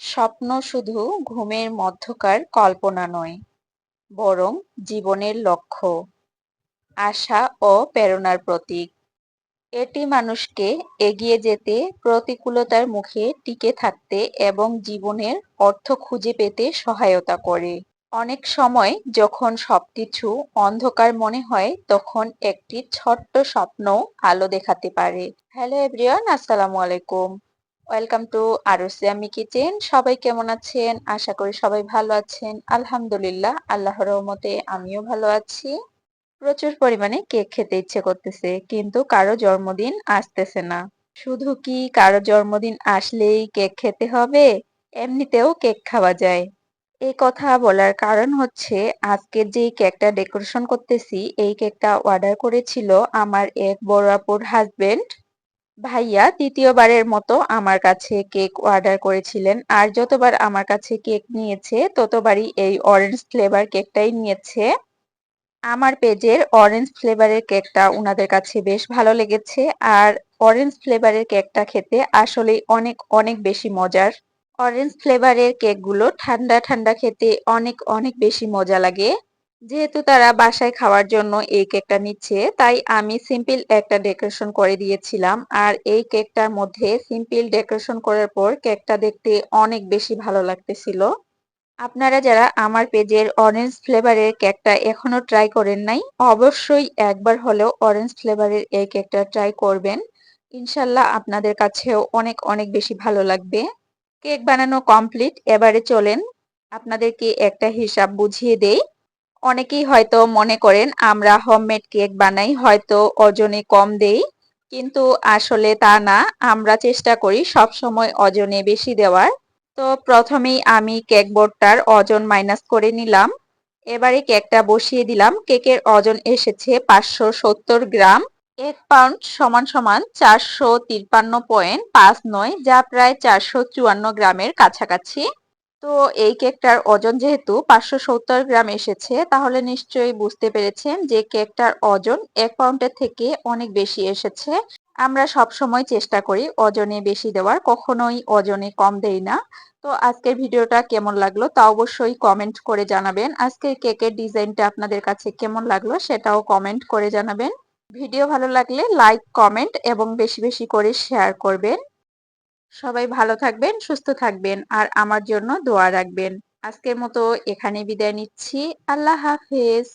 স্বপ্ন শুধু ঘুমের মধ্যকার কল্পনা নয়, বরং জীবনের লক্ষ্য, আশা ও প্রেরণার প্রতীক। এটি মানুষকে এগিয়ে যেতে, প্রতিকূলতার মুখে টিকে থাকতে এবং জীবনের অর্থ খুঁজে পেতে সহায়তা করে। অনেক সময় যখন সবকিছু অন্ধকার মনে হয়, তখন একটি ছোট্ট স্বপ্ন আলো দেখাতে পারে। হ্যালো এভরিওয়ান, আসসালামু আলাইকুম। ওয়েলকাম টু আরুসিয়ামি কিচেন সবাই কেমন আছেন? আশা করি সবাই ভালো আছেন। আলহামদুলিল্লাহ, আল্লাহর রহমতে আমিও ভালো আছি। প্রচুর পরিমাণে কেক খেতে ইচ্ছে করতেছে, কিন্তু কারও জন্মদিন আসতেছে না। শুধু কি কারও জন্মদিন আসলেই কেক খেতে হবে? এমনিতেও কেক খাওয়া যায়। এই কথা বলার কারণ হচ্ছে, আজকে যে কেকটা ডেকোরেশন করতেছি, এই কেকটা অর্ডার করেছিল আমার এক বড় আপুর হাজবেন্ড ভাইয়া, দ্বিতীয়বারের মতো আমার কাছে কেক অর্ডার করেছিলেন। আর যতবার আমার কাছে কেক নিয়েছে, ততবারই এই অরেঞ্জ ফ্লেভার কেকটাই নিয়েছে। আমার পেজের অরেঞ্জ ফ্লেভারের কেকটা ওনাদের কাছে বেশ ভালো লেগেছে। আর অরেঞ্জ ফ্লেভারের কেকটা খেতে আসলে অনেক অনেক বেশি মজার। অরেঞ্জ ফ্লেভারের কেকগুলো ঠান্ডা ঠান্ডা খেতে অনেক অনেক বেশি মজা লাগে। যেহেতু তারা বাসায় খাওয়ার জন্য এই কেকটা নিচ্ছে, তাই আমি সিম্পল একটা ডেকোরেশন করে দিয়েছিলাম। আর এই কেকটার মধ্যে সিম্পল ডেকোরেশন করার পর কেকটা দেখতে অনেক বেশি ভালো লাগতেছিল। আপনারা যারা আমার পেজের অরেঞ্জ ফ্লেভারের কেকটা এখনও ট্রাই করেন নাই, অবশ্যই একবার হলেও অরেঞ্জ ফ্লেভারের এই কেকটা ট্রাই করবেন। ইনশাল্লাহ আপনাদের কাছেও অনেক অনেক বেশি ভালো লাগবে। কেক বানানো কমপ্লিট, এবারে চলেন আপনাদেরকে একটা হিসাব বুঝিয়ে দেই। অনেকেই হয়তো মনে করেন, আমরা হোমমেড কেক বানাই, হয়তো ওজনে কম দেই, কিন্তু আসলে তা না। আমরা চেষ্টা করি সব সময় ওজনে বেশি দেওয়ার। তো প্রথমেই আমি কেক বোর্ডটার ওজন মাইনাস করে নিলাম। এবারে কেকটা বসিয়ে দিলাম। কেকের ওজন এসেছে পাঁচশো সত্তর গ্রাম। এক পাউন্ড সমান সমান চারশো তিপ্পান্ন পয়েন্ট পাঁচ নয়, যা প্রায় চারশো চুয়ান্ন গ্রামের কাছাকাছি। তো এই কেকটার ওজন যেহেতু পাঁচশো সত্তর গ্রাম এসেছে, তাহলে নিশ্চয়ই বুঝতে পেরেছেন যে কেকটার ওজন এক পাউন্ডের থেকে অনেক বেশি এসেছে। আমরা সব সময় চেষ্টা করি ওজনে বেশি দেওয়ার, কখনোই ওজনে কম দেই না। তো আজকের ভিডিওটা কেমন লাগল তা অবশ্যই কমেন্ট করে জানাবেন। আজকের কেকের ডিজাইনটা আপনাদের কাছে কেমন লাগল সেটাও কমেন্ট করে জানাবেন। ভিডিও ভালো লাগলে লাইক কমেন্ট এবং বেশি বেশি করে শেয়ার করবেন। সবাই ভালো থাকবেন, সুস্থ থাকবেন আর আমার জন্য দোয়া রাখবেন। আজকের মতো এখানে বিদায় নিচ্ছি। আল্লাহ হাফেজ।